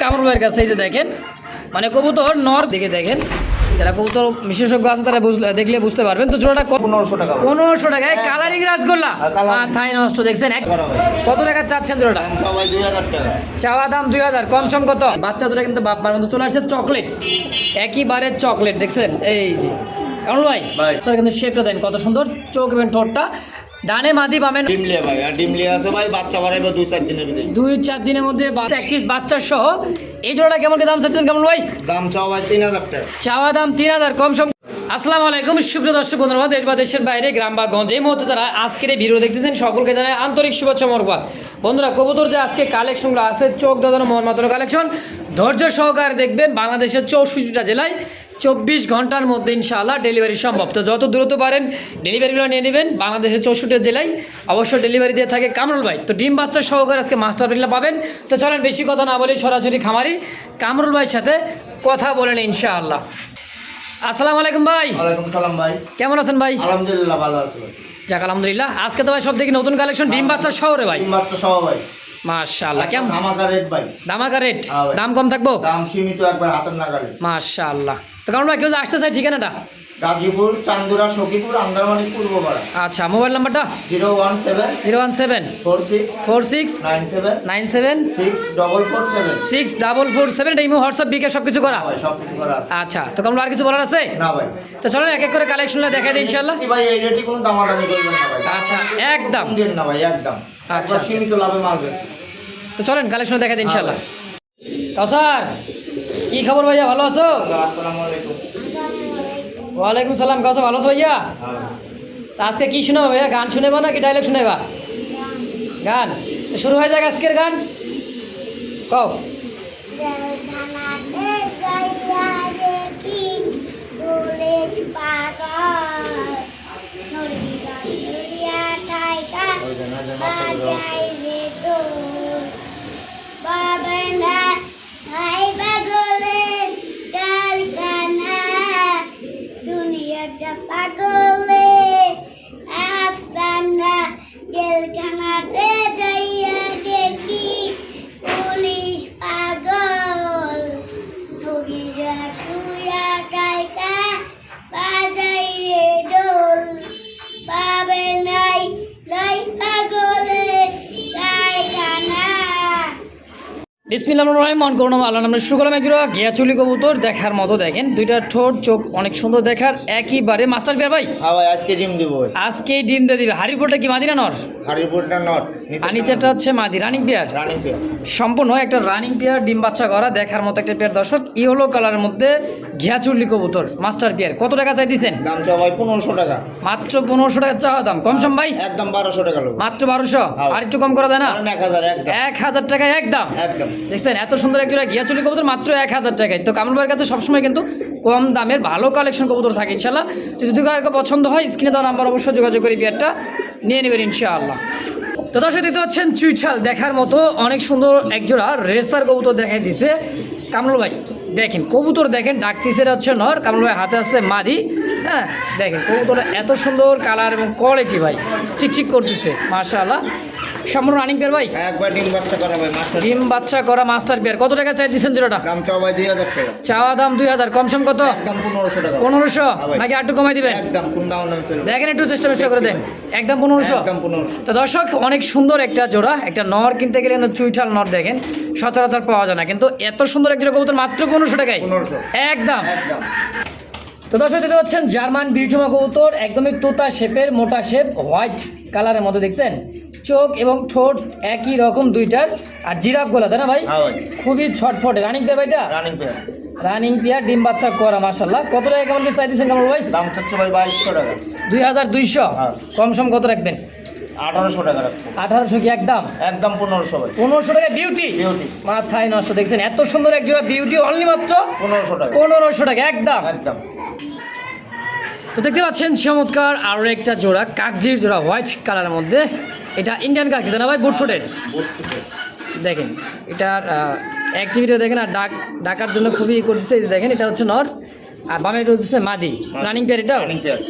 কামরুল ভাইয়ের কাছে এই যে দেখেন মানে কবুতর নর দিকে দেখেন যারা কবুতর বিশেষজ্ঞ আছে তারা বুঝলে- দেখলে বুঝতে পারবেন। তো জোড়াটা পনেরোশো টাকা। পনেরোশো টাকায় কালারিং রাসগোল্লা হ্যাঁ, coloring। নষ্ট দেখছেন? কত টাকা চাচ্ছেন জোড়াটা? চাওয়া দাম দুই হাজার কম সম কত? বাচ্চা দুটো কিন্তু বাপ্পার মতো চলে আসছে চকলেট। একইবারে চকলেট দেখছেন? এই যে। কারণ ভাই ভাই। বাচ্চার কিন্তু শেপটা দেন কত সুন্দর চোখ এবং ঠোঁটটা। ডানে মাদি বামেন ডিমলিয়া ভাই আর ডিমলিয়া আছে ভাই বাচ্চা বাড়াইবো দুই চার দিনের ভিতরে দুই চার দিনের মধ্যে বাচ্চা এক পিস বাচ্চা সহ। এই জোড়াটা কেমন দাম চাচ্ছেন কেমন ভাই? দাম চাও ভাই তিন হাজার টাকা। চাওয়া দাম তিন হাজার কম সম আসসালামু আলাইকুম সুপ্রিয় দর্শক বন্ধুরা দেশ বা দেশের বাইরে গ্রাম বা গঞ্জ এই মুহূর্তে যারা আজকের এই ভিডিও দেখতেছেন সকলকে জানাই আন্তরিক শুভেচ্ছা মরবাদ বন্ধুরা কবুতর যে আজকে কালেকশনগুলো আছে চোখ দাদানো মোহাম্মদুল কালেকশন ধৈর্য সহকারে দেখবেন বাংলাদেশের চৌষট্টিটা জেলায় চব্বিশ ঘণ্টার মধ্যে ইনশাআল্লাহ ডেলিভারি সম্ভব। তো যত দ্রুত পারেন ডেলিভারিগুলো নিয়ে নেবেন বাংলাদেশের চৌষট্টি জেলায়। অবশ্যই ডেলিভারি দিয়ে থাকে কামরুল ভাই। তো ডিম বাচ্চা সহকারে আজকে মাস্টার বিল্লা পাবেন। তো চলেন বেশি কথা না বলে সরাসরি খামারি কামরুল ভাইয়ের সাথে কথা বলেন ইনশাআল্লাহ। আসসালামু আলাইকুম ভাই। ওয়ালাইকুম সালাম ভাই। কেমন আছেন ভাই? আলহামদুলিল্লাহ ভালো আছে। যাক আলহামদুলিল্লাহ। আজকে তো ভাই সব থেকে নতুন কালেকশন ডিম বাচ্চা শহরে ভাই। তিন বাচ্চা সহ ভাই। মাশাআল্লাহ কেমন? রেট ভাই। দামাকা রেট? হ্যাঁ দাম কম থাকব? দাম সীমিত একবার হাতের নাগালে। মাশাআল্লাহ। তো কারণ ভাই কেউ আসতে চাই ঠিকানাটা? গাজীপুর চান্দুরা সখীপুর পূর্বপাড়া। আচ্ছা মোবাইল নাম্বারটা? Zero one seven zero one seven. Four six four six nine seven nine seven. Six double four seven. Six double four seven এটা ইমো হোয়াটসঅ্যাপ বিকে সব কিছু করা? সব কিছু করা আচ্ছা তো কারণ আর কিছু বলার আছে? না ভাই। তো চলেন এক এক করে কালেকশনটা দেখাই দিই ইনশাল্লাহ ভাই এই রেটে কোনো দামাদামি করবেন না ভাই। আচ্ছা একদম। দিন না ভাই একদম। আচ্ছা, আচ্ছা। সীমিত লাভে তো চলেন কালেকশন দেখাই দিই ইনশাল্লাহ কাউসার কি খবর ভাইয়া? ভালো আছো? আসসালামু আলাইকুম। ওয়ালাইকুম সালাম কাউসার ভালো আছো ভাইয়া? আজকে কি শোনাবো ভাইয়া? গান শুনেবা না কি ডায়লগ শুনেবা? গান? শুরু হয়ে যাক আজকের গান। কও। যাইয়া দেখি sepatu. বিসমিল্লাহ রহিম মন করুন আল্লাহ নামে সুগলাম একজোড়া গিয়াচুলি কবুতর দেখার মতো দেখেন। দুইটা ঠোঁট চোখ অনেক সুন্দর দেখার একইবারে মাস্টার বিয়ার ভাই। ভাই আজকে ডিম দিব আজকে ডিম দিয়ে দিবে। হাড়ির কি মাদিনা নর? হারিপুরটা নর আর নিচেরটা হচ্ছে মাদি রানিং পেয়ার রানিং পেয়ার সম্পূর্ণ একটা রানিং পেয়ার ডিম বাচ্চা করা দেখার মতো একটা পেয়ার দর্শক। ইয়েলো কালারের মধ্যে ঘিয়াচুল্লি কবুতর মাস্টার পেয়ার কত টাকা চাই দিছেন দাম চাও ভাই পনেরোশো টাকা। মাত্র পনেরোশো টাকা চাওয়া দাম কম সম ভাই? একদম বারোশো টাকা লোক। মাত্র বারোশো? হ্যাঁ। আর একটু কম করা দেয় না? এক হাজার এক হাজার টাকায় একদম একদম। দেখছেন এত সুন্দর একজোড়া গিয়াচুলি কবুতর মাত্র এক হাজার টাকায়। তো কামরুল ভাইয়ের কাছে সবসময় কিন্তু কম দামের ভালো কালেকশন কবুতর থাকে ইনশাল্লাহ যদি কারও পছন্দ হয় স্ক্রিনে দেওয়া নাম্বার অবশ্যই যোগাযোগ করে পেয়ারটা নিয়ে নেবেন ইনশাআল্লাহ। তো দর্শক দেখতে পাচ্ছেন চুইঠাল দেখার মতো অনেক সুন্দর একজোড়া রেসার কবুতর দেখাই দিছে কামরুল ভাই। দেখেন কবুতর দেখেন ডাকতিসের হচ্ছে নর কামরুল ভাই হাতে আছে মাদি। হ্যাঁ দেখেন কবুতর এত সুন্দর কালার এবং কোয়ালিটি ভাই চিকচিক করতেছে মাশাআল্লাহ। সম্পূর্ণ রানিং পেয়ার ভাই? একবার ডিম বাচ্চা করা ভাই মাস্টার ডিম বাচ্চা করা মাস্টার বিয়ার কত টাকা চাই দিচ্ছেন জোড়াটা? দাম চাও ভাই দুই হাজার টাকা। চাওয়া দাম দুই হাজার কম সম কত? একদম পনেরোশো টাকা। পনেরোশো? ভাই। নাকি একটু কমাই দিবেন? একদম কোন দাম দাম চলবে দেখেন একটু চেষ্টা চেষ্টা করে দেন। একদম পনেরোশো? একদম পনেরোশো। তো দর্শক অনেক সুন্দর একটা জোড়া একটা নর কিনতে গেলে চুইঠাল নর দেখেন। সচরাচর পাওয়া যায় না। কিন্তু এত সুন্দর একজন কবুতর মাত্র পনেরোশো টাকায়। একদম। একদম। তো দর্শক দেখতে পাচ্ছেন জার্মান বিউটিমা কবুতর একদমই তোতা শেপের মোটা শেপ হোয়াইট কালারের মধ্যে দেখছেন। চোখ এবং ঠোঁট একই রকম দুইটার। আর জিরাফ গোলা তাই না ভাই? হ্যাঁ খুবই ছটফটে। রানিং পেয়ে ভাইটা রানিং পেয়ার রানিং পেয়ার ডিম বাচ্চা করা মাসাল্লাহ কত টাকা কেমন কি চাই দিচ্ছেন কামড় ভাই? দাম চাচ্ছে ভাই বাইশশো টাকা। দুই হাজার দুইশো। হ্যাঁ। কম সম কত রাখবেন? আঠারোশো টাকা রাখব আঠারোশো কি একদম একদম পনেরোশো ভাই। পনেরোশো টাকা বিউটি বিউটি মাথায় নষ্ট দেখছেন এত সুন্দর এক জোড়া বিউটি অনলি মাত্র পনেরোশো টাকা। পনেরোশো টাকা একদম একদম। তো দেখতে পাচ্ছেন চমৎকার আরও একটা জোড়া কাকজির জোড়া হোয়াইট কালারের মধ্যে। এটা ইন্ডিয়ান কাকজি না ভাই? বুট ঠোঁটের বুঝছি দেখেন এটার অ্যাক্টিভিটি দেখেন আর ডাক ডাকার জন্য খুবই করতেছে দেখেন এটা হচ্ছে নর আর বামে এটা হচ্ছে মাদি। রানিং পেয়ার এটা রানিং পেয়ার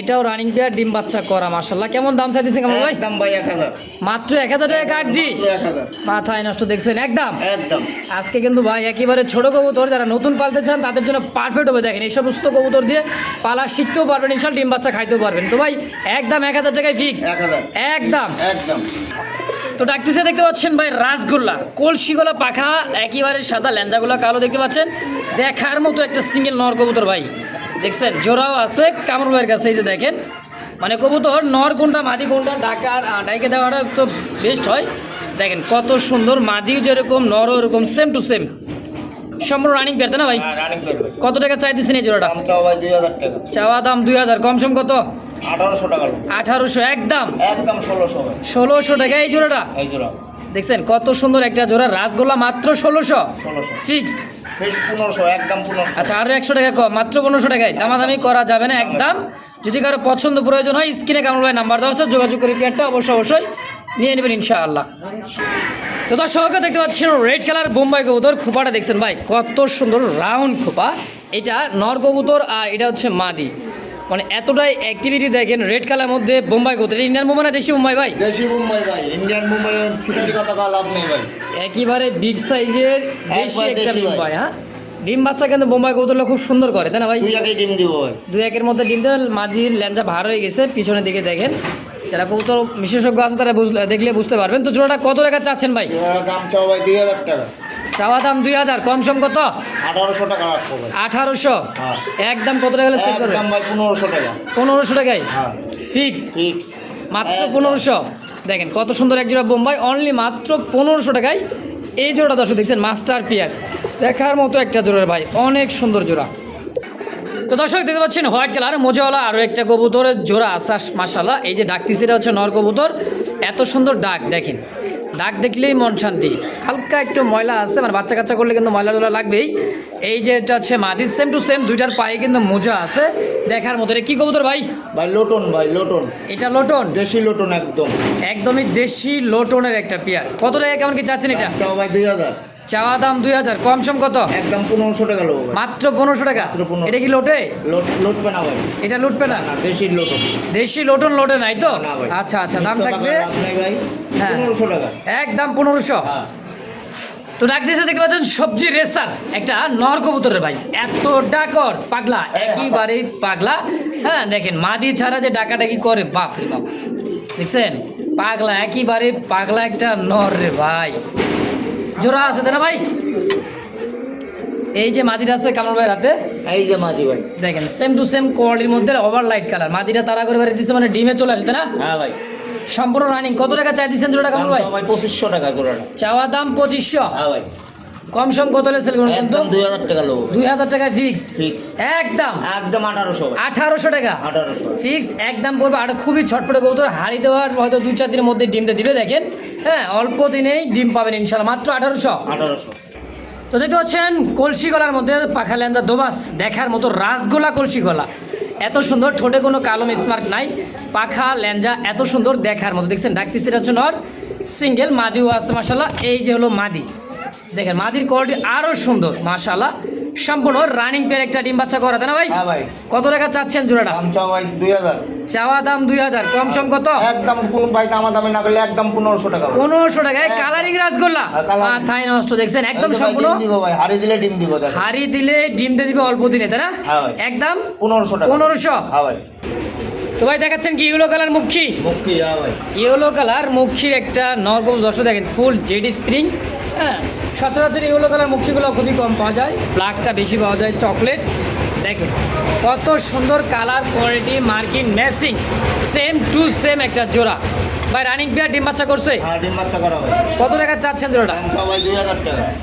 এটাও রানিং পেয়ার ডিম বাচ্চা করা মাসাল্লাহ কেমন দাম চাইতেছেন কামাল ভাই? একদম ভাই এক হাজার। মাত্র এক হাজার টাকা কাকজি? মাত্র এক হাজার। মাথায় নষ্ট দেখছেন একদম? একদম। আজকে কিন্তু ভাই একেবারে ছোট কবুতর যারা নতুন পালতে চান তাদের জন্য পারফেক্ট হবে। দেখেন এই সমস্ত কবুতর দিয়ে পালা শিখতেও পারবেন ইনশাল ডিম বাচ্চা খাইতেও পারবেন। তো ভাই একদম এক হাজার টাকায় ফিক্স একদম? একদম। তো ডাকতেছে দেখতে পাচ্ছেন ভাই রাসগোল্লা। কলসিগোলা পাখা একেবারে সাদা ল্যাঞ্জাগুলা কালো দেখতে পাচ্ছেন। দেখার মতো একটা সিঙ্গেল নর কবুতর ভাই। দেখছেন জোড়াও আছে কামরুল ভাইয়ের কাছে এই যে দেখেন। মানে কবুতর নর কোনটা মাদি কোনটা ডাকার ডাইকে দেওয়াটা তো বেস্ট হয়। দেখেন কত সুন্দর মাদিও যেরকম নরও এরকম সেম টু সেম সম্পূর্ণ রানিং পেয়ার না ভাই? হ্যাঁ কত টাকা চাইতেছেন এই জোড়াটা? চাওয়া দাম দুই হাজার কম সম কত? আঠারোশো একদম। একদম ষোলোশো ষোলোশো টাকা এই জোড়াটা? দেখছেন কত সুন্দর একটা জোড়া রাসগোল্লা মাত্র ষোলোশো। ষোলোশো। ফিক্সড আচ্ছা আরও একশো টাকা মাত্র পনেরোশো টাকায়। করা যাবে না, একদম। যদি পছন্দ প্রয়োজন হয়, স্ক্রিনে ভাই নাম্বার যোগাযোগ করে অবশ্যই অবশ্যই ইনশাআল্লাহ। তো দেখতে রেড কালার বোম্বাই খোপাটা দেখছেন ভাই, কত সুন্দর রাউন্ড খোপা। এটা নর কবুতর আর এটা হচ্ছে মাদি। মানে এতটাই অ্যাক্টিভিটি দেখেন রেড কালার মধ্যে বোম্বাই এটা ইন্ডিয়ান বোম্বাই না দেশি বোম্বাই ভাই? দেশি মুম্বাই ভাই ইন্ডিয়ান মুম্বাই সিটারি কথা বা লাভ নেই ভাই। একেবারে বিগ সাইজের দেশি একটা। বোম্বাই হ্যাঁ? ডিম বাচ্চা কিন্তু বোম্বাই কবুতরগুলো খুব সুন্দর করে তাই না ভাই? দুই আগে ডিম দিব ভাই। দু একের মধ্যে ডিম দেন মাঝির ল্যাঞ্জা ভার হয়ে গেছে পিছনের দিকে দেখেন। যারা কবুতর বিশেষজ্ঞ আছে তারা বুঝলে- দেখলে বুঝতে পারবেন। তো জোড়াটা কত টাকা চাচ্ছেন ভাই? দাম চাও ভাই দুই হাজার টাকা। চাওয়া দাম দুই হাজার কম সম কত? আঠারোশো টাকা আঠারোশো? হ্যাঁ। একদম কত টাকা সেল করবে? পনেরোশো টাকা। পনেরোশো টাকায়? হ্যাঁ। ফিক্সড ফিক্স মাত্র পনেরোশো? দেখেন কত সুন্দর এক জোড়া বোম্বাই অনলি মাত্র পনেরোশো টাকায়। এই জোড়া দর্শক দেখছেন মাস্টার পিয়ার দেখার মতো একটা জোড়ার ভাই অনেক সুন্দর জোড়া। তো দর্শক দেখতে পাচ্ছেন হোয়াইট কালার মোজাওয়ালা আরও একটা কবুতরের জোড়া আসাস মাসালা এই যে ডাকতিসিটা হচ্ছে নর কবুতর। এত সুন্দর ডাক দেখেন। ডাক দেখলেই মন শান্তি। হালকা একটু ময়লা আছে মানে বাচ্চা কাচ্চা করলে কিন্তু ময়লা টয়লা লাগবেই। এই যে এটা হচ্ছে মাদির সেম টু সেম দুইটার পায়ে কিন্তু মোজা আছে। দেখার মতো কি কবুতর ভাই? ভাই লোটন ভাই লোটন। এটা লোটন? দেশি লোটন একদম। একদমই দেশি লোটনের একটা পেয়ার। কত টাকা কেমন কি চাচ্ছেন এটা? ভাই দুই হাজার। চাওয়া দাম দুই হাজার কম সম কত? একদম পনেরোশো টাকা লোক মাত্র পনেরোশো টাকা? মাত্র 1500 এটা কি লোটে? লোট লোটবে না ভাই। এটা লুটবে না? দেশি লোটন। দেশি লোটন লোটে নাই তো? আচ্ছা আচ্ছা দাম থাকবে? হ্যাঁ। পনেরোশো টাকা। একদম পনেরোশো? হ্যাঁ। তো ডাক দিয়েছে দেখতে পাচ্ছেন সবজি রেসার একটা নর কবুতরের ভাই। এত ডাকর পাগলা একইবারে পাগলা। হ্যাঁ দেখেন মাদি ছাড়া যে ডাকাডাকি করে? বাপ রে বাপ। দেখছেন? পাগলা একইবারে পাগলা একটা নর রে ভাই। জোড়া আছে তাই না ভাই? এই যে মাদিটা আছে কামর ভাই রাতে এই যে মাদি ভাই। দেখেন সেম টু সেম কোয়ালিটির মধ্যে ওভার লাইট কালার মাদিটা তারা করে বাড়ি দিচ্ছে মানে ডিমে চলে আসে তাই না? হ্যাঁ ভাই। সম্পূর্ণ রানিং কত টাকা চাই দিচ্ছেন জোড়া কামর ভাই পঁচিশশো টাকা জোড়াটা। চাওয়া দাম পঁচিশশো। হ্যাঁ ভাই। কম সম কত হলে সেল করুন কিন্তু একদম? দুই হাজার টাকা লোক দুই হাজার টাকা ফিক্সড একদম? একদম আঠারোশো। ভাই আঠারোশো টাকা? আঠারোশো। ফিক্সড একদম পড়বে। আর খুবই ছটপটে কবুতর। হাড়ি দেওয়ার হয়তো দু চার দিনের মধ্যে ডিমটা দিবে দেখেন। হ্যাঁ অল্প দিনেই ডিম পাবেন ইনশাল্লাহ। মাত্র আঠারোশো। আঠারোশো। তো দেখতে পাচ্ছেন কলসি গলার মধ্যে পাখা লেন্দা দোবাস। দেখার মতো রাসগোলা কলসি গলা। এত সুন্দর ঠোঁটে কোনো কালো স্মার্ট নাই। পাখা ল্যাঞ্জা এত সুন্দর দেখার মতো। দেখছেন ডাকতি সেটা হচ্ছে নর। সিঙ্গেল মাদিও আছে মাসাল্লাহ এই যে হলো মাদি। দেখেন মাদির কোয়ালিটি আরও সুন্দর মাশাল্লাহ সম্পূর্ণ রানিং পেয়ার একটা ডিম বাচ্চা করা তাই না ভাই? হ্যাঁ ভাই। কত টাকা চাচ্ছেন জোড়াটা? দাম চাও ভাই দুই হাজার। চাওয়া দাম দুই হাজার কম সম কত? একদম কোন ভাই দামা দামি না করলে একদম পনেরোশো টাকা। পনেরোশো টাকায় কালারিং রাসগোল্লা। মাথায় নষ্ট দেখছেন? একদম সম্পূর্ণ ডিম দিব ভাই হাড়ি দিলে ডিম দিব হাড়ি দিলে ডিম দিয়ে দিবে অল্প দিনে তাই না? হ্যাঁ। একদম পনেরোশো টাকা। পনেরোশো? হ্যাঁ ভাই। তো ভাই দেখাচ্ছেন কি ইয়েলো কালার মুখী? হ্যাঁ ভাই। ইয়েলো কালার মুখির একটা নরকম দর্শক দেখেন ফুল জেডি স্প্রিং হ্যাঁ। সচরাচর ইয়েলো কালার মুখিগুলো খুবই কম পাওয়া যায়। ব্ল্যাকটা বেশি পাওয়া যায় চকলেট দেখেন কত সুন্দর colour quality marking matching same to same একটা জোড়া। ভাই রানিং পেয়ার ডিম বাচ্চা করছে? হ্যাঁ কত টাকা চাচ্ছেন জোড়াটা?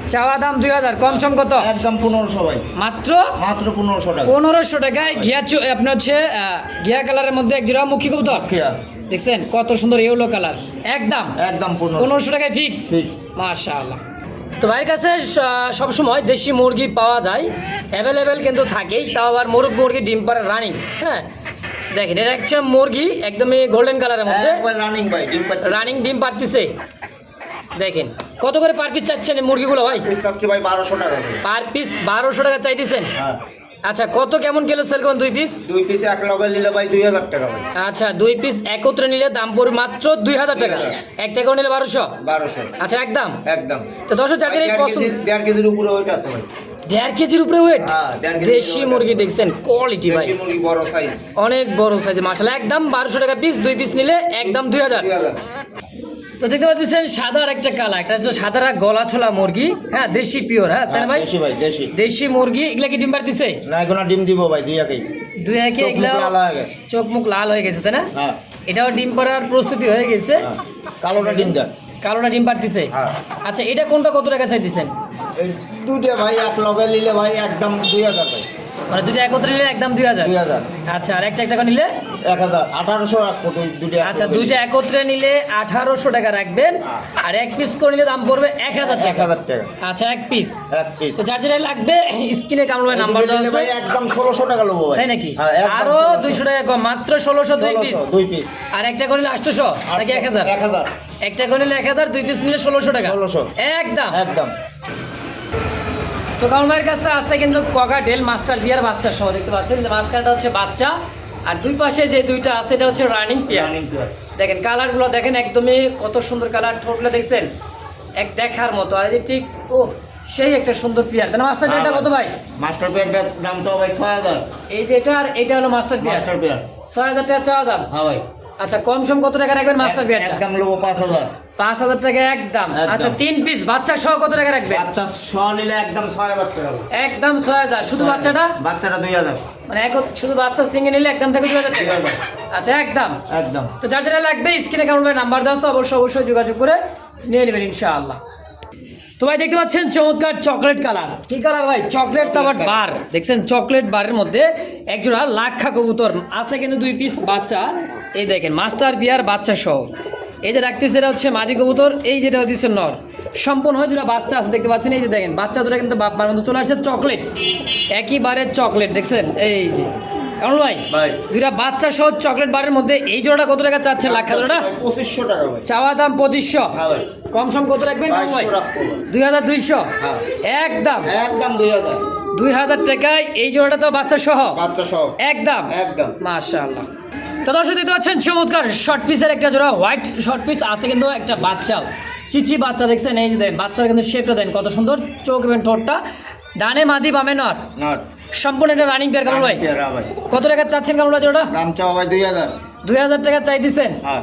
চাওয়া দাম দুই হাজার কম সম কত? একদম পনেরোশো ভাই। মাত্র? মাত্র পনেরোশো টাকা। পনেরোশো টাকায় ঘিয়া চু- আপনার হচ্ছে ঘিয়া কালারের মধ্যে এক জোড়া মুখী কবুতর। দেখছেন কত সুন্দর ইয়েলো কালার একদম? একদম পনেরোশো। টাকায় ফিক্সড মাশাআল্লাহ। তো ভাইয়ের কাছে সবসময় দেশি মুরগি পাওয়া যায়। অ্যাভেলেবেল কিন্তু থাকেই তাও আবার মুরগ মুরগি ডিম পারে রানিং হ্যাঁ? দেখেন এটা হচ্ছে মুরগি একদমই গোল্ডেন কালারের মধ্যে। রানিং ভাই ডিম রানিং ডিম পারতেছে দেখেন কত করে পার পিস চাচ্ছেন মুরগিগুলো ভাই? চাচ্ছি ভাই বারোশো টাকা। পার পিস বারোশো টাকা চাইতেছেন? হ্যাঁ। আচ্ছা কত কেমন কিলো সেল করুন দুই পিস দুই পিস এক লগে নিলে ভাই দুই হাজার টাকা ভাই। আচ্ছা দুই পিস একত্রে নিলে দাম পড়বে মাত্র দুই হাজার টাকা। একটা করে নিলে বারোশো? বারোশো। আচ্ছা একদম? একদম। তো দশ দেড় পছন্দ দেড় কেজির উপরে ওইটা আছে ভাই। দেড় কেজির উপরে ওয়েট হ্যাঁ, দেশি মুরগি দেখছেন কোয়ালিটি ভাই। অনেক বড় সাইজ মাসালা একদম বারোশো টাকা পিস দুই পিস নিলে একদম দুই হাজার। তো দেখতে পাচ্ছেন সাদার একটা কালা একটা হচ্ছে সাদারা গলা ছোলা মুরগি। হ্যাঁ দেশি পিওর হ্যাঁ তাই ভাই? দেশি ভাই দেশি। দেশি মুরগি এগুলা কি ডিম পারতেছে না এখন আর ডিম দিব ভাই দুই একেই দুই একে চোখ মুখ এগুলা লাল হয়ে গেছে। চোখ মুখ লাল হয়ে গেছে তাই না? হ্যাঁ। এটাও ডিম পাড়ার প্রস্তুতি হয়ে গেছে। হ্যাঁ। কালোটা ডিম দেন। কালোটা ডিম পারতেছে হ্যাঁ। আচ্ছা এটা কোনটা কত টাকা চাইতেছেন? দুইটা ভাই এক লগে নিলে ভাই একদম দুই হাজার ভাই। মানে দুটো একত্রে নিলে একদম দুই হাজার? আচ্ছা আর একটা একটা করে নিলে? এক হাজার। আঠারোশো আচ্ছা দুইটা একত্রে নিলে আঠারোশো টাকা রাখবেন আর এক পিস করে নিলে দাম পড়বে এক হাজার এক টাকা হাজার টাকা। আচ্ছা এক পিস এক পিস তো যার যেটা লাগবে স্ক্রিনে কামড় নাম্বার দেওয়া আছে। একদম ষোলোশো টাকা ভাই। তাই নাকি? হ্যাঁ, আরও দুইশো টাকা কম মাত্র ষোলোশো দুই পিস দুই পিস আর একটা করে নিলে আটশোশো নাকি এক হাজার? এক হাজার। একটা করে নিলে এক হাজার দুই পিস নিলে ষোলোশো টাকা। 1600 একদম। একদম। তো কাউন্টারের কাছে আছে কিন্তু ককাটেল মাস্টার বিয়ার বাচ্চা সহ দেখতে পাচ্ছেন? মাঝখানটা হচ্ছে বাচ্চা আর দুই পাশে যে দুইটা আছে এটা হচ্ছে রানিং পেয়ার দেখেন কালারগুলো দেখেন একদমই কত সুন্দর কালার ঠোঁটগুলো দেখছেন? এক দেখার মতো আর ঠিক ও সেই একটা সুন্দর পেয়ার তাহলে মাস্টার পেয়ারটা কত ভাই? মাস্টার পেয়ারটার দাম চাও ভাই ছয় হাজার। এই যে এটা আর এটা হলো মাস্টার পেয়ার মাস্টার পেয়ার ছয় হাজার টাকা চাওয়া দাম? হ্যাঁ ভাই। আচ্ছা কম সম কত টাকা রাখবেন মাস্টার পেয়ারটা একদম নেব পাঁচ হাজার। পাঁচ হাজার টাকা একদম। আচ্ছা তিন পিস বাচ্চা সহ কত টাকা রাখবেন? বাচ্চা ছ নিলে একদম ছয় হাজার টাকা। একদম ছয় হাজার। শুধু বাচ্চাটা? বাচ্চাটা দুই হাজার। মানে এক শুধু বাচ্চা সিঙ্গে নিলে একদম থেকে দুই হাজার টাকা। আচ্ছা একদম। একদম। তো যার যেটা লাগবে স্ক্রিনে কেমন নাম্বার দেওয়া অবশ্যই অবশ্যই যোগাযোগ করে নিয়ে নেবেন ইনশাআল্লাহ। তো ভাই দেখতে পাচ্ছেন চমৎকার চকলেট কালার কি কালার ভাই? Chocolate colour bar. দেখছেন চকলেট বারের মধ্যে একজোড়া লাক্ষা কবুতর আছে কিন্তু দুই পিস বাচ্চা। এই দেখেন মাস্টার বিয়ার বাচ্চা সহ। এই যে রাখতেছে এটা হচ্ছে মাদি কবুতর এই যেটা হচ্ছে নর। সম্পূর্ণ হয়ে দুটা বাচ্চা আছে দেখতে পাচ্ছেন? এই যে দেখেন বাচ্চা দুটা কিন্তু বাপ্পার মধ্যে চলে আসছে চকলেট। একইবারে চকলেট দেখছেন? এই যে। কারণ ভাই দুইটা বাচ্চা সহ চকলেট বারের মধ্যে এই জোড়াটা কত টাকা চাচ্ছে লাক্ষা জোড়া ভাই, পঁচিশশো টাকা চাওয়া দাম পঁচিশশো। হ্যাঁ কম সম কত রাখবেন ভাই। দুই হাজার দুইশো? হ্যাঁ। একদম। একদম দুই হাজার। দুই হাজার টাকায় এই জোড়াটা তো বাচ্চা সহ? বাচ্চা সহ। একদম। একদম। মাশাআল্লাহ। তো দর্শক দেখতে পাচ্ছেন চমৎকার শর্ট পিসের একটা জোড়া হোয়াইট শর্ট পিস আছে কিন্তু একটা বাচ্চাও। চিচি বাচ্চা দেখছেন এই যে দেখেন বাচ্চার কিন্তু শেপটা দেন কত সুন্দর চোখ এবং ঠোঁটটা। ডানে মাদি বামে নট নট সম্পূর্ণ একটা রানিং পেয়ার কামল ভাই। ভাই। কত টাকা চাচ্ছেন কামল ভাই জোড়া দাম চাও ভাই দুই হাজার। দুই হাজার টাকা চাই হ্যাঁ।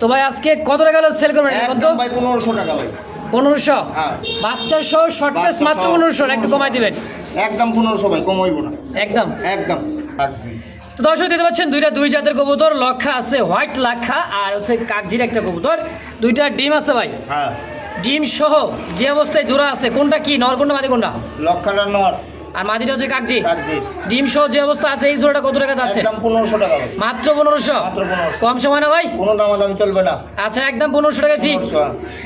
তো ভাই আজকে কত টাকা হলো সেল করবেন? এখন তো একদম ভাই পনেরোশো টাকা ভাই। পনেরোশো? হ্যাঁ। বাচ্চা সহ শর্ট পিস মাত্র পনেরোশো একটু কমাই দিবেন। একদম পনেরোশো ভাই কম হইব না। একদম। একদম। তো দর্শক দেখতে পাচ্ছেন দুইটা দুই জাতের কবুতর লক্ষা আছে হোয়াইট লাক্ষা আর হচ্ছে কাকজির একটা কবুতর। দুইটা ডিম আছে ভাই? হ্যাঁ। ডিম সহ যে অবস্থায় জোড়া আছে কোনটা কি নর কোনটা মাদি কোনটা? লক্ষাটা নট আর মাদিটা হচ্ছে কাকজি। ডিম সহ যে অবস্থা আছে এই জোড়াটা কত টাকা যাচ্ছে? একদম পনেরোশো টাকা মাত্র পনেরোশো? মাত্র পনেরোশো। কম সময় না ভাই? কোনো দামাদামি চলবে না। আচ্ছা একদম পনেরোশো টাকা। ফিক্স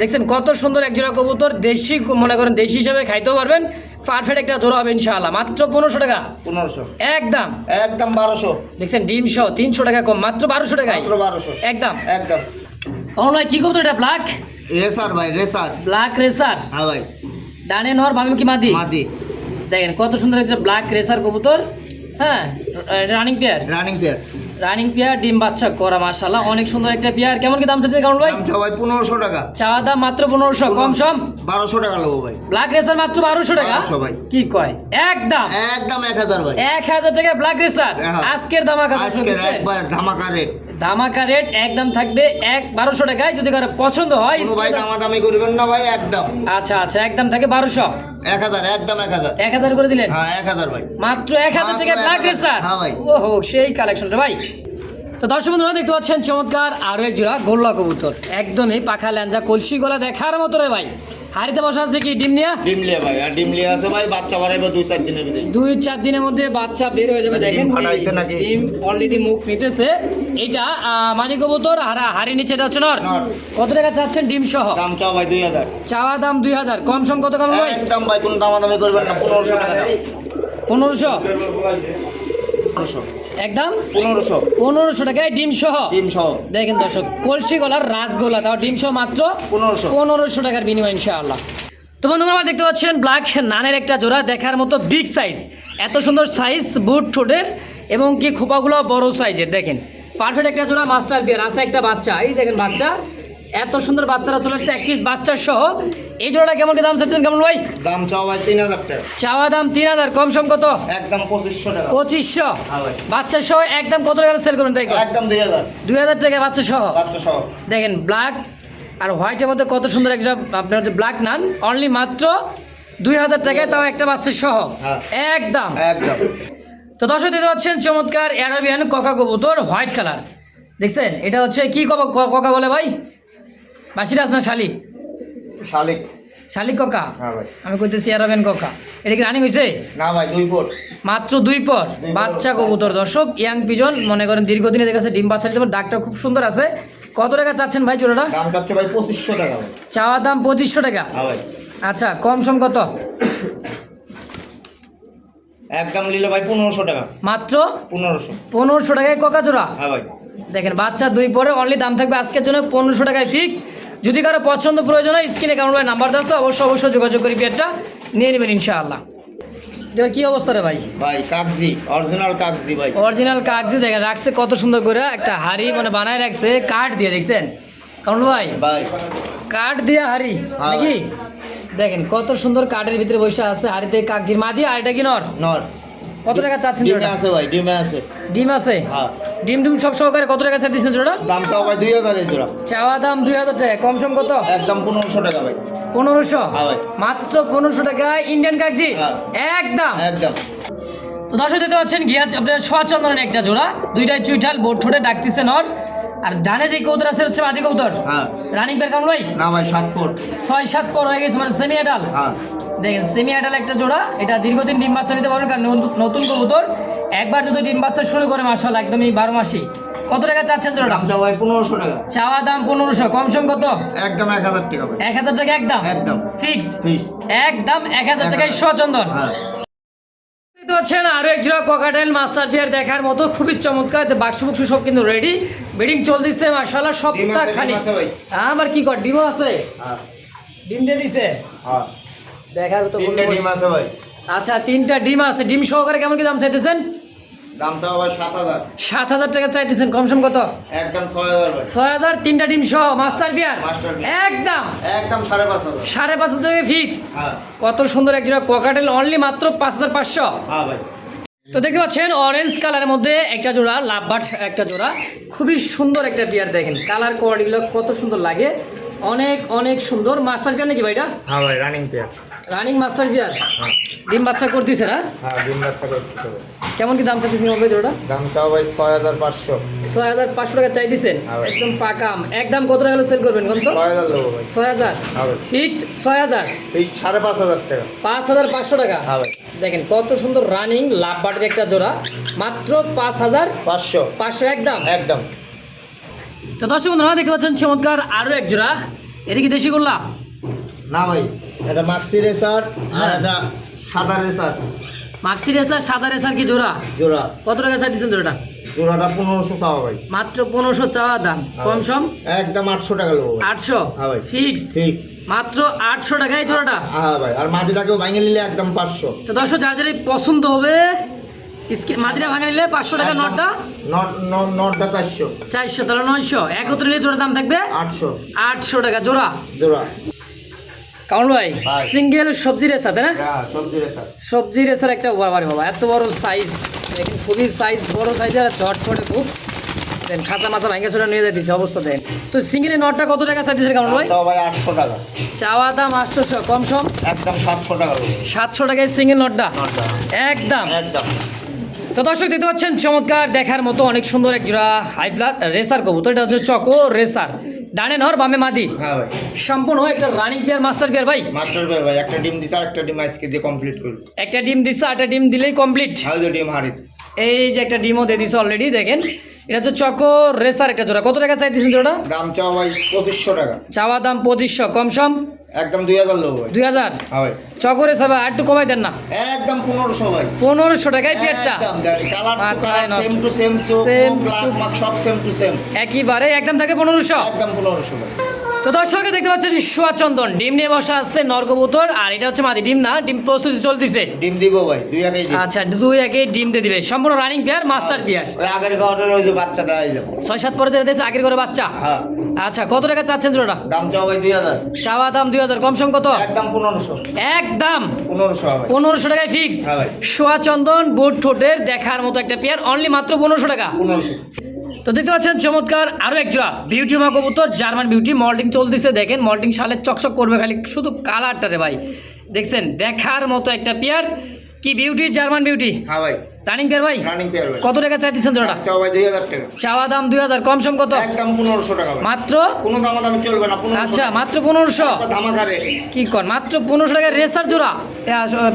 দেখছেন কত সুন্দর এক জোড়া কবুতর দেশি মনে করেন দেশি হিসাবে খাইতেও পারবেন পারফেক্ট একটা জোড়া হবে ইনশাআল্লাহ। মাত্র পনেরোশো টাকা? পনেরোশো। একদম। একদম বারোশো। দেখছেন ডিম সহ তিনশো টাকা কম মাত্র বারোশো টাকায়? মাত্র বারোশো। একদম। একদম। অন ভাই কি কবুতর এটা? ব্ল্যাক রেসার ভাই রেসার। Black racer. হ্যাঁ ভাই। ডানে নর বামে কি মাদি? মাদি। দেখেন কত সুন্দর হচ্ছে ব্ল্যাক রেসার কবুতর হ্যাঁ? Running pair running pair running pair ডিম বাচ্চা করা মাশাআল্লাহ অনেক সুন্দর একটা পেয়ার কেমন কি দাম চাইতে কারণ ভাই? ভাই পনেরোশো টাকা। চাওয়া দাম মাত্র পনেরোশো কম সম? বারোশো টাকা নেব ভাই। ব্ল্যাক রেসার মাত্র বারোশো টাকা? 1200 ভাই। কি কয়? একদম। একদম এক হাজার ভাই। এক হাজার টাকা ব্ল্যাক রেসার হ্যাঁ। আজকের দর্শক আজকের? একবার ধামাকা রেট ধামাকা রেট একদম থাকবে এক বারোশো টাকায়। যদি কারও পছন্দ হয় ভাই দামাদামি করবেন না ভাই একদম। আচ্ছা আচ্ছা একদম থাকে বারোশো। এক হাজার একদম এক হাজার। এক হাজার করে দিলেন? হ্যাঁ এক হাজার ভাই। মাত্র এক হাজার টাকা ব্ল্যাক 1000 রেসার হ্যাঁ ভাই। ওহো সেই কালেকশনটা ভাই। তো দর্শক বন্ধুরা দেখতে পাচ্ছেন চমৎকার আরও এক জোড়া গোল্লা কবুতর। একদমই পাখা ল্যাঞ্জা কলসি গলা দেখার মতো রে ভাই। হাড়িতে বসা আছে কি ডিম নিয়া? ডিমলিয়া ভাই আর ডিম ডিমলিয়া আছে ভাই বাচ্চা বাড়াইবো দুই চার দিনের ভিতরে দুই চার দিনের মধ্যে বাচ্চা বের হয়ে যাবে ডিম দেখেন ফাটাইছে নাকি? ডিম অলরেডি মুখ নিতেছে। এটা মানি কবুতর আর হাড়ি নিচে এটা হচ্ছে নর। কত টাকা চাচ্ছেন ডিম সহ? দাম চাও ভাই দুই হাজার। চাওয়া দাম দুই হাজার। কম সম কত কম ভাই? একদম ভাই কোনো দামাদামি করবেন না পনেরোশো টাকা দাম। পনেরোশো? পনেরোশো। একদম? পনেরোশো। পনেরোশো টাকায় ডিম সহ? ডিম সহ। দেখেন দর্শক কলসি গলার রাসগোলা তাও ডিম সহ মাত্র পনেরোশো। পনেরোশো টাকার বিনিময় ইনশাআল্লাহ। তো বন্ধুরা আমরা দেখতে পাচ্ছেন ব্ল্যাক নানের একটা জোড়া দেখার মতো বিগ সাইজ এত সুন্দর সাইজ বুট ঠোঁটের এবং কি খোপাগুলো বড় সাইজের দেখেন পারফেক্ট একটা জোড়া মাস্টার বিয়ার আছে একটা বাচ্চা। এই দেখেন বাচ্চা এত সুন্দর বাচ্চারা চলে আসছে এক পিস বাচ্চা সহ। এই জোড়াটা কেমন কি দাম চাচ্ছেন কেমন ভাই? দাম চাও ভাই তিন হাজার টাকা। চাওয়া দাম তিন হাজার কম সম কত? একদম পঁচিশশো টাকা। পঁচিশশো? হ্যাঁ ভাই। বাচ্চা সহ একদম কত টাকা সেল করবেন তাই একদম দুই হাজার। দুই হাজার টাকা বাচ্চা সহ? বাচ্চা সহ। দেখেন ব্ল্যাক আর হোয়াইটের মধ্যে কত সুন্দর একটা আপনার হচ্ছে ব্ল্যাক নান অনলি মাত্র দুই হাজার টাকায় তাও একটা বাচ্চা সহ। হ্যাঁ। একদম। একদম। তো দর্শক দিতে পাচ্ছেন চমৎকার অ্যারাবিয়ান ককা কবুতর হোয়াইট কালার দেখছেন? এটা হচ্ছে কি কবা ক- ককা বলে ভাই? বাসিরাজ না শালিক? শালিক। শালিক ককা? হ্যাঁ ভাই। আমি কইতেছি অ্যারাবিয়ান ককা। এটা কি রানিং হয়েছে না ভাই দুই ফুট মাত্র দুই পর। পর, বাচ্চা কবুতর। দর্শক ইয়াং পিজন মনে করেন দীর্ঘদিনে দেখেছে ডিম বাচ্চা দিতে ডাকটা খুব সুন্দর আছে। কত টাকা চাচ্ছেন ভাই জোড়াটা? দাম চাচ্ছে ভাই পঁচিশশো টাকা ভাই। চাওয়া দাম পঁচিশশো টাকা? হ্যাঁ আচ্ছা কম সম কত? একদম নিলে ভাই পনেরোশো টাকা। মাত্র? পনেরোশো। পনেরোশো টাকায় কোকা জোড়া? হ্যাঁ ভাই। দেখেন বাচ্চা দুই পরে অনলি দাম থাকবে আজকের জন্য পনেরোশো টাকায় ফিক্সড যদি কারও পছন্দ প্রয়োজন হয় স্ক্রিনে কেমন ভাই নাম্বার দেওয়া অবশ্যই অবশ্যই যোগাযোগ করি পেয়ারটা নিয়ে নেবেন ইনশাআল্লাহ। এটা কি অবস্থা রে ভাই? ভাই কাগজি অরিজিনাল কাগজি ভাই। অরিজিনাল কাগজি দেখেন রাখছে কত সুন্দর করে একটা হাড়ি মানে বানায় রাখছে কাঠ দিয়ে দেখছেন? কারণ ভাই? ভাই। কাঠ দিয়ে হাড়ি হ্যাঁ। নাকি? দেখেন কত সুন্দর কাঠের ভিতরে বসে আছে হাড়িতে কাগজির মা দিয়ে আর এটা কি নর? নর। কত টাকা চাচ্ছেন ডিমে আছে ভাই ডিমে আছে। ডিম আছে? হ্যাঁ। ডিম ডিম সব সহকারে কত টাকা চাই দিচ্ছেন জোড়া দাম চাও ভাই দুই হাজার এই জোড়া। চাওয়া দাম দুই হাজার টাকা কম সম কত? একদম পনেরোশো টাকা ভাই। পনেরোশো? হ্যাঁ ভাই। মাত্র পনেরোশো টাকা ইন্ডিয়ান কাগজি হ্যাঁ। একদম। একদম। তো দর্শক দেখতে পাচ্ছেন গিয়া আপনার সচন্দনের একটা জোড়া। দুইটাই চুইঠাল বোট ঠোঁটে ডাকতেছে নর। আর ডানে যে কৌতর আছে হচ্ছে মাদি কৌতর। হ্যাঁ। রানিং পেয়ার কেমন ভাই? না ভাই সাত ফুট। ছয় সাত পর হয়ে গেছে মানে সেমি আডাল হ্যাঁ। দেখেন সেমি আডাল একটা জোড়া। এটা দীর্ঘদিন ডিম বাচ্চা নিতে পারবেন কারণ নতুন- কবুতর। একবার যদি ডিম বাচ্চা শুরু করে মাসাল একদমই বারো মাসি কত টাকা চাচ্ছেন জোড়া দাম পনেরোশো টাকা। চাওয়া দাম পনেরোশো। কম সম কত? একদম এক হাজার টাকা এক হাজার টাকা একদম? একদম। ফিক্সড? একদম এক হাজার টাকায়। সচন্দন হ্যাঁ। দেখতে পাচ্ছেন আরও এক জোড়া ককাটেল মাস্টার বিয়ার দেখার মতো খুবই চমৎকার। বাক্স বুক্স সব কিন্তু রেডি বিডিং চলতেছে মাশাআল্লাহ ডিম আছে, সপ্তাহ খানি আমার কি কর ডিমও আছে? হ্যাঁ। ডিম দিয়ে দিছে? হ্যাঁ। দেখার তো ডিম আছে ভাই। আচ্ছা তিনটা ডিম আছে। ডিম সহকারে কেমন কি দাম চাইতেছেন? দাম সাত হাজার। সাত হাজার টাকা চাইতেছেন কত? একদম ছয় হাজার ছয় হাজার তিনটা ডিম সহ মাস্টার বিয়ার একদম? একদম সাড়ে পাঁচ হাজার। সাড়ে পাঁচ হাজার টাকা ফিক্সড হ্যাঁ। কত সুন্দর ককাটেল অনলি মাত্র পাঁচ হাজার পাঁচশো। হ্যাঁ ভাই। তো দেখতে পাচ্ছেন অরেঞ্জ কালারের মধ্যে একটা জোড়া লাভবার্ড একটা জোড়া। খুবই সুন্দর একটা বিয়ার দেখেন। কালার কোয়ালিটিগুলো কত সুন্দর লাগে। অনেক অনেক সুন্দর। মাস্টার বিয়ার নাকি ভাইটা? হ্যাঁ ভাই running pair running master pair হ্যাঁ ডিম বাচ্চা করতেছে না? হ্যাঁ ডিম বাচ্চা করতে হবে কেমন কি দাম চাইতেছেন ভাই জোড়া দাম চাও ভাই ছয় হাজার পাঁচশো। ছয় হাজার পাঁচশো টাকা চাই হ্যাঁ ভাই। একদম পাকাম একদম কত টাকা সেল করবেন কত ছয় হাজার দেবো ভাই। ছয় হাজার? হ্যাঁ ফিক্সড ছয় হাজার? এই সাড়ে পাঁচ হাজার টাকা। পাঁচ হাজার পাঁচশো টাকা? হ্যাঁ ভাই। দেখেন কত সুন্দর রানিং লাভবার্ডের একটা জোড়া। মাত্র পাঁচ হাজার পাঁচশো। পাঁচশো একদম? একদম। তো দর্শক বন্ধুরা দেখতে পাচ্ছেন চমৎকার আরও এক জোড়া। এটা কি দেশি করলা না ভাই এটা মাক্সি রেসার আর হ্যাঁ। এটা সাদা রেসার মাক্সি রেসার সাদা রেসার কি জোড়া? জোড়া। কত টাকা চাই দিচ্ছেন জোড়াটা? জোড়াটা পনেরোশো চাওয়া ভাই। মাত্র পনেরোশো চাওয়া দাম। কম সম? একদম আটশো টাকা ভাই। আটশো? হ্যাঁ ভাই। ফিক্সড ঠিক। মাত্র আটশো টাকায় জোড়াটা? হ্যাঁ ভাই। আর মাটিটাকেও ভাঙে নিলে একদম পাঁচশো। তো দর্শক যার যার পছন্দ হবে মাদিরা ভাঙা নিলে পাঁচশো টাকা নটটা? নট নট নটটা চারশো। চারশো তাহলে নয়শো। একত্রে নিলে জোড়ার দাম থাকবে আটশো। আটশো টাকা। জোড়া? জোড়া। কামল ভাই। সিঙ্গেল সবজি রেসা তাই না? হ্যাঁ সবজি রেসার। একটা বাবারে বাবা এত বড় সাইজ দেখেন খুবই সাইজ বড় সাইজের ঝটফটে খুব। দেন খাঁচা মাছা ভাঙ্গে ছোটা নিয়ে যাইতেছে অবস্থা দেন। তো সিঙ্গেল নটটা কত টাকা চাইতেছে কামল ভাই? ভাই আটশো টাকা। চাওয়া দাম আটশোশো কম সম? একদম সাতশো টাকা সাতশো টাকায় সিঙ্গেল নটটা? নটটা। একদম। একদম। তো দর্শক দেখতে পাচ্ছেন চমৎকার দেখার মতো অনেক সুন্দর এক জোড়া হাই ফ্লাট রেসার কবুতর। এটা হচ্ছে চকো রেসার ডানে নর বামে মাদি। হ্যাঁ ভাই। সম্পূর্ণ একটা রানিং প্লেয়ার মাস্টার প্লেয়ার ভাই। মাস্টার ভাই ভাই একটা ডিম দিছে একটা ডিম আজকে দিয়ে কমপ্লিট করি একটা ডিম দিছে একটা ডিম দিলেই কমপ্লিট হাউজে ডিম হারিত এই যে একটা ডিমও দিয়ে দিছে অলরেডি দেখেন। এটা হচ্ছে চকো রেসার একটা জোড়া। কত টাকা চাইতেছেন জোড়া দাম চাওয়া ভাই পঁচিশশো টাকা। চাওয়া দাম পঁচিশশো কম সম? একদম দুই হাজার দুই হাজার? হ্যাঁ ভাই। চকো রেসার আর একটু কমাই দেন না। একদম পনেরোশো ভাই। পনেরোশো টাকায় পেয়ারটা টু। সেম টু সেম সব সেম টু সেম একইবারে একদম থাকে পনেরোশো? একদম পনেরোশো ভাই। তো দর্শকে দেখতে পাচ্ছেন চন্দন। ডিম নিয়ে বসা আছে নরকবুতর আর এটা হচ্ছে মাদি। ডিম না ডিম প্রস্তুতি চলতেছে। ডিম দিব ভাই দুই একাই ডিম আচ্ছা দুই একে ডিম দিয়ে দিবে। সম্পূর্ণ রানিং পেয়ার মাস্টার পেয়ার ওই আগের খাওয়াটার ওই যে বাচ্চাটা যাব ছয় সাত পরে দিয়ে দিয়েছে আগের করে বাচ্চা? হ্যাঁ। আচ্ছা কত টাকা চাচ্ছেন জোড়া দাম চাও ভাই দুই হাজার। চাওয়া দাম দুই হাজার কম সম কত? একদম পনেরোশো। একদম। পনেরোশো হবে। পনেরোশো টাকায় ফিক্স হ্যাঁ ভাই। সোয়া চন্দন বুট ঠোঁটের দেখার মতো একটা পেয়ার অনলি মাত্র পনেরোশো টাকা। পনেরোশো। তো দেখতে পাচ্ছেন চমৎকার আরও এক জোড়া বিউটি মা কবুতর জার্মান বিউটি মল্টিং চলতেছে দেখেন মল্টিং সালে চকচক করবে খালি শুধু কালারটা রে ভাই। দেখছেন দেখার মতো একটা পেয়ার কি বিউটি জার্মান বিউটি হ্যাঁ ভাই। রানিং পেয়ার ভাই? কত টাকা চাইতেছেন জোড়া চাও ভাই দুই হাজার টাকা। চাওয়া দাম দুই হাজার কম সম কত? একদম পনেরোশো টাকা মাত্র? কোনো দাম দামি চলবে না আচ্ছা মাত্র পনেরোশো? কি কর মাত্র পনেরোশো টাকা রেসার জোড়া?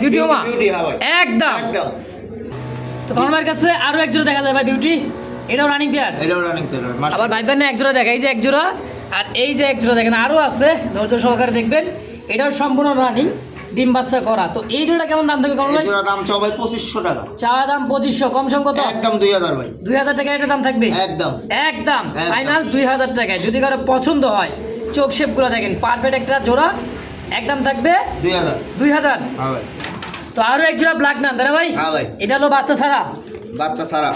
বিউটি বিউটি হ্যাঁ ভাই। একদম। একদম। তো কমলার কাছে আরও এক জোড়া দেখা যায় ভাই বিউটি এটাও রানিং পেয়ার এটাও রানিং পেয়ার আবার ভাই না এক জোড়া দেখা এই যে এক জোড়া আর এই যে এক জোড়া দেখেন আরও আছে ধৈর্য সহকারে দেখবেন এটাও সম্পূর্ণ রানিং ডিম বাচ্চা করা। তো এই জোড়া কেমন দাম থাকবে কমল ভাই? এটার দাম চাও ভাই পঁচিশশো টাকা। চাওয়া দাম পঁচিশশো কম সম কত? একদম দুই হাজার ভাই। দুই হাজার টাকা এটা দাম থাকবে? একদম। একদম। ফাইনাল দুই হাজার টাকায় যদি কারও পছন্দ হয় চোখ শেপগুলো দেখেন পারফেক্ট একটা জোড়া একদম থাকবে? দুই হাজার। দুই হাজার? হ্যাঁ ভাই। তো আরও এক জোড়া ব্ল্যাক নান না ভাই? হ্যাঁ ভাই। এটা হলো বাচ্চা ছাড়া। বাচ্চা সারা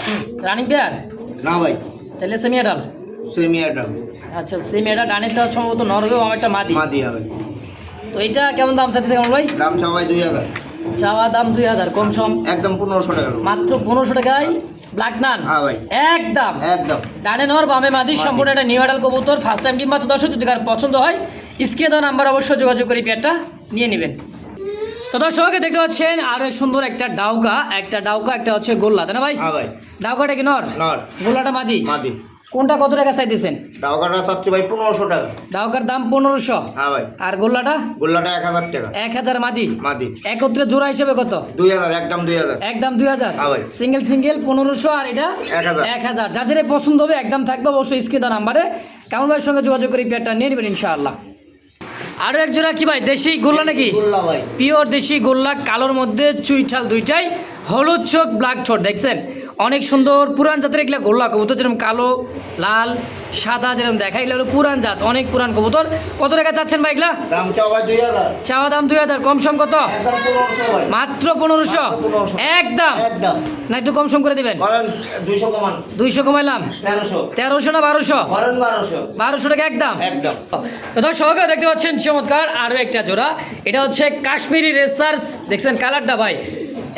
রানিং পেয়ার না ভাই। তাহলে সেমি আডাল সেমিয়াটা আচ্ছা সেমি আডাল ডানেরটা সম্ভবত নরবে একটা মাদি। মা দিয়া ভাই তো এটা কেমন দাম চাইতেছে কেমন ভাই? দাম চাও ভাই দুই হাজার। চাওয়া দাম দুই হাজার কম সম। একদম পনেরোশো টাকা মাত্র পনেরোশো টাকায় ব্ল্যাক নান। হ্যাঁ ভাই। একদম। একদম। ডানে নর বামে মাদি সম্পূর্ণ একটা নিউ আডাল কবুতর। ফার্স্ট টাইম টিম বাচ্চা দর্শক যদি কার পছন্দ হয় স্ক্রিনে দেওয়া নাম্বার অবশ্যই যোগাযোগ করে পেয়ারটা নিয়ে নেবেন। তো দর্শক দেখতে পাচ্ছেন আরও সুন্দর একটা ডাউকা। একটা ডাউকা একটা হচ্ছে গোল্লা তাই না ভাই? হ্যাঁ ভাই। ডাউকাটা কি নর? নর। গোল্লাটা মাদি? মাদি। কোনটা কত টাকা চাইতেছেন ডাউকাটা চাচ্ছে ভাই পনেরোশো টাকা। ডাউকার দাম পনেরোশো। হ্যাঁ ভাই। আর গোল্লাটা? গোল্লাটা এক হাজার টাকা। এক হাজার মাদি? মাদি। একত্রে জোড়া হিসেবে কত? দুই হাজার একদম দুই হাজার। একদম দুই হাজার? হ্যাঁ ভাই। সিঙ্গেল সিঙ্গেল পনেরোশো আর এটা এক হাজার। এক হাজার। যার যেটা পছন্দ হবে একদম থাকবে অবশ্যই স্ক্রিন নাম্বারে। কেমন ভাইয়ের সঙ্গে যোগাযোগ করে পেয়ারটা নিয়ে নেবেন ইনশাআল্লাহ। আরও এক জোড়া কি ভাই? দেশি গোল্লা নাকি? গোল্লা ভাই। পিওর দেশি গোল্লা কালোর মধ্যে চুইঠাল দুইটাই হলুদ চোখ ব্ল্যাক ঠোঁট দেখছেন? অনেক সুন্দর পুরান জাতের এগুলা গোল্লা কবুতর যেরকম কালো লাল সাদা যেরকম দেখা এগুলো হলো পুরান জাত অনেক পুরান কবুতর। কত টাকা চাচ্ছেন ভাই এগুলা? দাম চাওয়া দাম দুই হাজার কম সম কত? মাত্র পনেরোশো? একদম? না একটু কম সম করে দিবেন। দুইশো কমাইলাম? তেরোশো। না বারোশো? বারোশো। টাকা একদম? একদম। দর্শক দেখতে পাচ্ছেন চমৎকার আরও একটা জোড়া। এটা হচ্ছে কাশ্মীরি রেসার্স। দেখছেন কালারটা ভাই?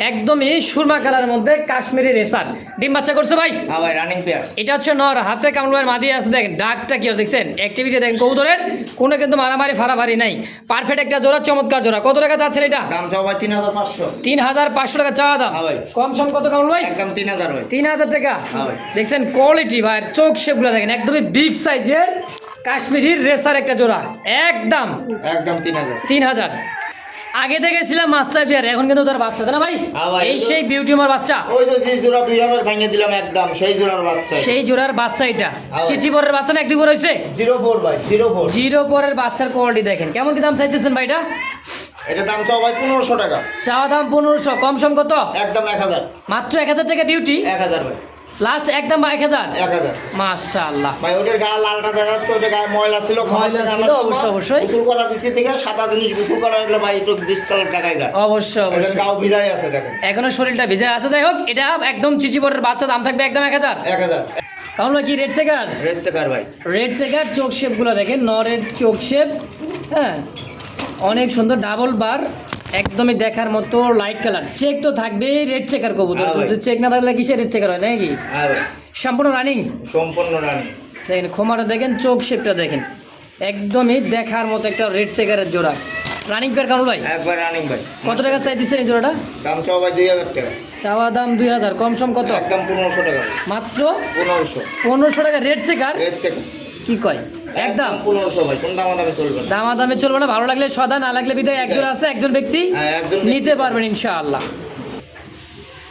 একদমই সুরমা কালারের মধ্যে কাশ্মীরি রেসার। ডিম বাচ্চা করছে ভাই? হ্যাঁ ভাই রানিং পেয়ার এটা হচ্ছে নর হাতে কামড়ের মাদি আছে দেখেন ডাকটা কি দেখছেন? অ্যাক্টিভিটি দেখেন কৌতরের কোনো কিন্তু মারামারি ফারাফারি নাই। পারফেক্ট একটা জোড়া চমৎকার জোড়া। কত টাকা চাচ্ছেন এটা? দাম চাও ভাই তিন হাজার পাঁচশো। তিন হাজার পাঁচশো টাকা চাওয়া দাম। হ্যাঁ ভাই। কম সম কত কামড় ভাই? একদম তিন হাজার ভাই। তিন হাজার টাকা। হ্যাঁ। দেখছেন কোয়ালিটি ভাই চোখ শেপগুলো দেখেন একদমই বিগ সাইজের কাশ্মীরির রেসার একটা জোড়া। একদম। একদম তিন হাজার। তিন হাজার। আগে দেখেছিলাম মাস্টার বিয়ার এখন কিন্তু তার বাচ্চা না ভাই? হ্যাঁ এই সেই বিউটি আমার বাচ্চা। ওই যে যে জোড়া দুই হাজার ভেঙে দিলাম একদম সেই জোড়ার বাচ্চা। সেই জোড়ার বাচ্চা এটা। ভাই। চিচি পরের বাচ্চা না এক দুই পর হয়েছে? জিরো ফোর ভাই জিরো ফোর। জিরো পরের বাচ্চার কোয়ালিটি দেখেন। কেমন কি দাম চাইতেছেন ভাইটা এটা? দাম চাও ভাই পনেরোশো টাকা। চাওয়া দাম পনেরোশো কম সম কত? একদম এক হাজার। মাত্র এক হাজার টাকা বিউটি এক হাজার ভাই। লাস্ট একদম এক হাজার? এক হাজার। মাশাআল্লাহ। ভাই ওটার গায়ে লালটা দেখা যাচ্ছে ওটা গায়ে ময়লা ছিল ময়লা ছিল, অবশ্যই, অবশ্যই। গোসল করা দিছি থেকে সাদা জিনিস গোসল করা হলো ভাই একটু ডিসকালার টাকায় গায়ে অবশ্যই অবশ্যই। গাও ভিজাই আছে দেখেন। এখনও শরীরটা ভিজে আছে যাই হোক এটা একদম চিচি পরের বাচ্চা দাম থাকবে একদম এক হাজার। এক হাজার। কারণ কি রেড চেকার রেড চেকার ভাই। রেড চেকার চোখ শেপগুলো দেখেন নরের চোখ শেপ হ্যাঁ? অনেক সুন্দর ডাবল বার একদমই দেখার মতো লাইট কালার চেক তো থাকবেই রেড চেকার কবুতর। হ্যাঁ যদি চেক না থাকলে কিসে রেড চেকার হয় নাকি? হ্যাঁ সম্পূর্ণ রানিং সম্পূর্ণ রানী দেখেন খোমাটা দেখেন চোখ শেপটা দেখেন। একদমই দেখার মতো একটা রেড চেকারের জোড়া। রানিং পেয়ার কামড় ভাই? একবার রানিং ভাই। কত টাকা চাই দিচ্ছেন এই জোড়াটা? দাম চাও ভাই দুই হাজার টাকা। চাওয়া দাম দুই হাজার কম সম কত? একদম পনেরোশো টাকা। মাত্র? পনেরোশো। পনেরোশো টাকা রেড চেকার রেস চেকার কি কয়? একদম। পনেরোশো ভাই কোন দামা দামে চলবে দামা দামে চলবে না ভালো লাগলে সদা না লাগলে বিদায়। একজন আছে একজন ব্যক্তি হ্যাঁ, একজন ব্যক্তি। নিতে পারবেন ইনশাআল্লাহ।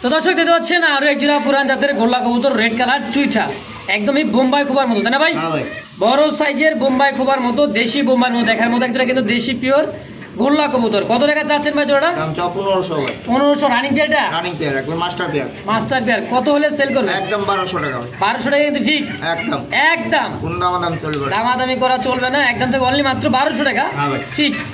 তো দর্শক দেখতে পাচ্ছেন আরও এক জোড়া পুরান জাতের গোল্লা কবুতর রেড কালার চুইঠা। একদমই বোম্বাই খুবার মতো তাই না ভাই? হ্যাঁ বড় সাইজের বোম্বাই খোবার মতো দেশি বোম্বাইয়ের মতো দেখার মতো একজন কিন্তু দেশি পিওর গোল্লা কবুতর। কত টাকা চাচ্ছেন ভাই জোড়াটা? দাম চাও পনেরোশো ভাই। পনেরোশো রানিং পেয়ারটা রানিং পেয়ার একবার মাস্টার পেয়ার মাস্টার পেয়ার কত হলে সেল করবে? একদম 1200 টাকা ভাই। বারোশো টাকা কিন্তু ফিক্সড একদম। একদম। কোন দাম দাম চলবে। দাম দামাদামি করা চলবে না একদম থেকে অনলি মাত্র 1200 টাকা? হ্যাঁ ভাই। ফিক্সড